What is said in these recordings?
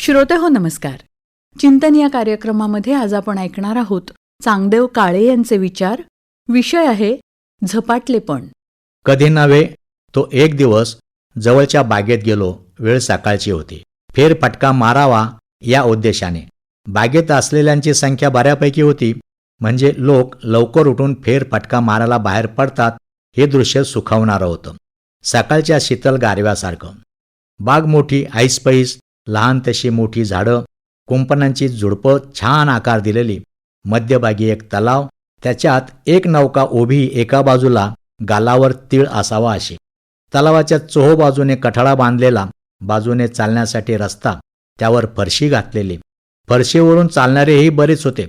श्रोते हो नमस्कार. चिंतन या कार्यक्रमामध्ये आज आपण ऐकणार आहोत चांगदेव काळे यांचे विचार. विषय आहे झपाटलेपण. कधी नव्हे तो एक दिवस जवळच्या बागेत गेलो वेळ सकाळची होती. फेरफटका मारावा या उद्देशाने. बागेत असलेल्यांची संख्या बऱ्यापैकी होती म्हणजे लोक लवकर उठून फेरफटका मारायला बाहेर पडतात हे दृश्य सुखावणारं होतं. सकाळच्या शीतल गारव्यासारखं. बाग मोठी ऐसपैस लहान तशी मोठी झाडं कुंपणांची झुडपं छान आकार दिलेली. मध्यभागी एक तलाव त्याच्यात एक नौका उभी एका बाजूला गालावर तीळ असावा अशी. तलावाच्या चोहो बाजूने कठाळा बांधलेला बाजूने चालण्यासाठी रस्ता त्यावर फरशी घातलेली. फरशीवरून चालणारेही बरेच होते.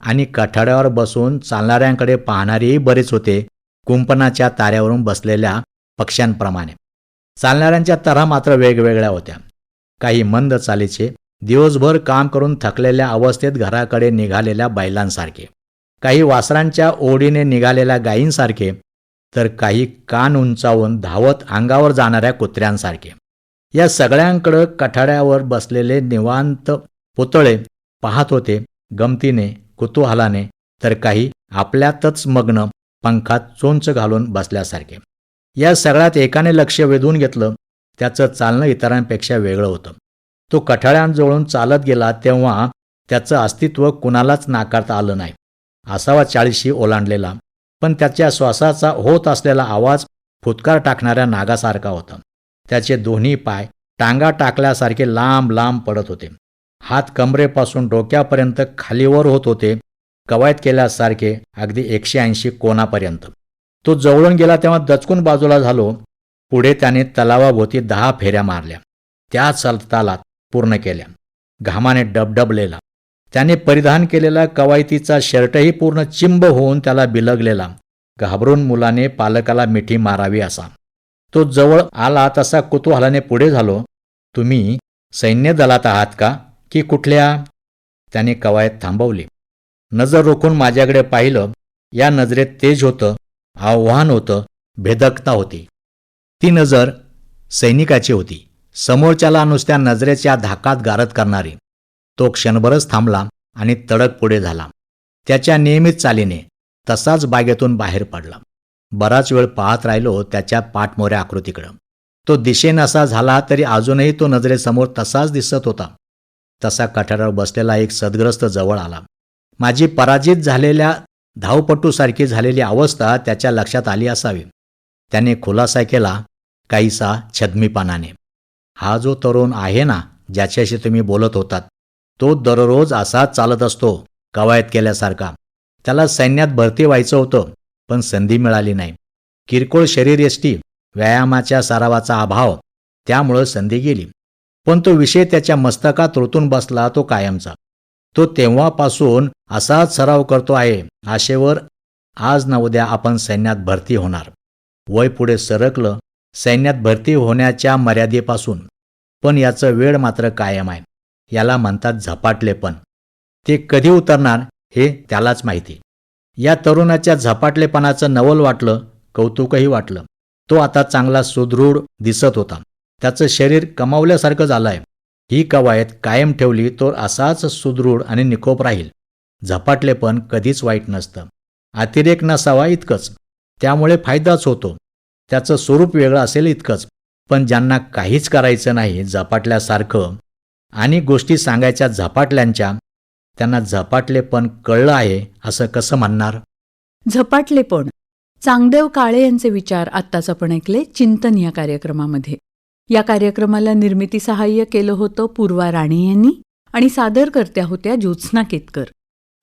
आणि कठाड्यावर बसून चालणाऱ्यांकडे पाहणारेही बरेच होते कुंपणाच्या ताऱ्यावरून बसलेल्या पक्ष्यांप्रमाणे. चालणाऱ्यांच्या तऱ्हा मात्र वेगवेगळ्या होत्या. काही मंद चालीचे दिवसभर काम करून थकलेल्या अवस्थेत घराकडे निघालेल्या बैलांसारखे. काही वासरांच्या ओढीने निघालेल्या गायींसारखे तर काही कान उंचावून धावत अंगावर जाणाऱ्या कुत्र्यांसारखे. या सगळ्यांकडं कठाड्यावर बसलेले निवांत पुतळे पाहत होते गमतीने कुतूहलाने तर काही आपल्यातच मग्न पंखात चोंच घालून बसल्यासारखे. या सगळ्यात एकाने लक्ष वेधून घेतलं त्याचं चालणं इतरांपेक्षा वेगळं होतं. तो कठाळ्यांजवळून चालत गेला तेव्हा त्याचं अस्तित्व कुणालाच नाकारता आलं नाही. असावा चाळीशी ओलांडलेला पण त्याच्या श्वासाचा होत असलेला आवाज फुतकार टाकणाऱ्या नागासारखा होता. त्याचे दोन्ही पाय टांगा टाकल्यासारखे लांब लांब पडत होते. हात कमरेपासून डोक्यापर्यंत खालीवर होत होते कवायत केल्यासारखे अगदी एकशे ऐंशी कोणापर्यंत तो जवळून गेला तेव्हा दचकून बाजूला झालो पुढे त्याने तलावाभोवती दहा फेऱ्या मारल्या. त्या चलतालात पूर्ण केल्या. घामाने डबडबलेला. त्याने परिधान केलेला कवायतीचा शर्टही पूर्ण चिंब होऊन त्याला बिलगलेला. घाबरून मुलाने पालकाला मिठी मारावी असा. तो जवळ आला तसा कुतूहलाने पुढे झालो तुम्ही सैन्य दलात आहात का? की कुठल्या? त्याने कवायत थांबवली. नजर रोखून माझ्याकडे पाहिलं या नजरेत तेज होतं आव्हान होतं भेदकता होती. ती नजर सैनिकाची होती. समोरच्याला नुसत्या नजरेच्या धाकात गारद करणारी. तो क्षणभरच थांबला आणि तडक पुढे झाला. त्याच्या नियमित चालीने तसाच बागेतून बाहेर पडला. बराच वेळ पाहत राहिलो त्याच्या पाठमोऱ्या आकृतीकडं. तो दिशेनसा झाला तरी अजूनही तो नजरेसमोर तसाच दिसत होता. तसा कठारावर बसलेला एक सदग्रस्त जवळ आला. माझी पराजित झालेल्या धावपटूसारखी झालेली अवस्था त्याच्या लक्षात आली असावी. त्याने खुलासा केला काहीसा छद्मीपणाने. हा जो तरुण आहे ना ज्याच्याशी तुम्ही बोलत होतात तो दररोज असाच चालत असतो कवायत केल्यासारखा. त्याला सैन्यात भरती व्हायचं होतं पण संधी मिळाली नाही. किरकोळ शरीरयष्टी व्यायामाच्या सरावाचा अभाव त्यामुळं संधी गेली. पण तो विषय त्याच्या मस्तकात रोतून बसला तो कायमचा. तो तेव्हापासून असाच सराव करतो आहे आशेवर आज ना उद्या आपण सैन्यात भरती होणार. वय पुढे सरकलं सैन्यात भरती होण्याच्या मर्यादेपासून. पण याचं वेळ मात्र कायम आहे. याला म्हणतात झपाटलेपण ते कधी उतरणार हे त्यालाच माहिती. या तरुणाच्या झपाटलेपणाचं नवल वाटलं कौतुकही वाटलं. तो आता चांगला सुदृढ दिसत होता. त्याचं शरीर कमावल्यासारखं झालं आहे ही कवायत कायम ठेवली तर असाच सुदृढ आणि निकोप राहील. झपाटलेपण कधीच वाईट नसतं. अतिरेक नसावा इतकंच. त्यामुळे फायदाच होतो. त्याचं स्वरूप वेगळं असेल इतकंच. पण ज्यांना काहीच करायचं नाही झपाटल्यासारखं आणि गोष्टी सांगायच्या झपाटल्यांच्या त्यांना झपाटलेपण कळलं आहे असं कसं म्हणणार? झपाटलेपण. चांगदेव काळे यांचे विचार आत्ताच आपण ऐकले चिंतन या कार्यक्रमामध्ये. या कार्यक्रमाला निर्मिती सहाय्य केलं होतं पूर्वा राणे यांनी आणि सादरकर्त्या होत्या ज्योत्स्ना केतकर.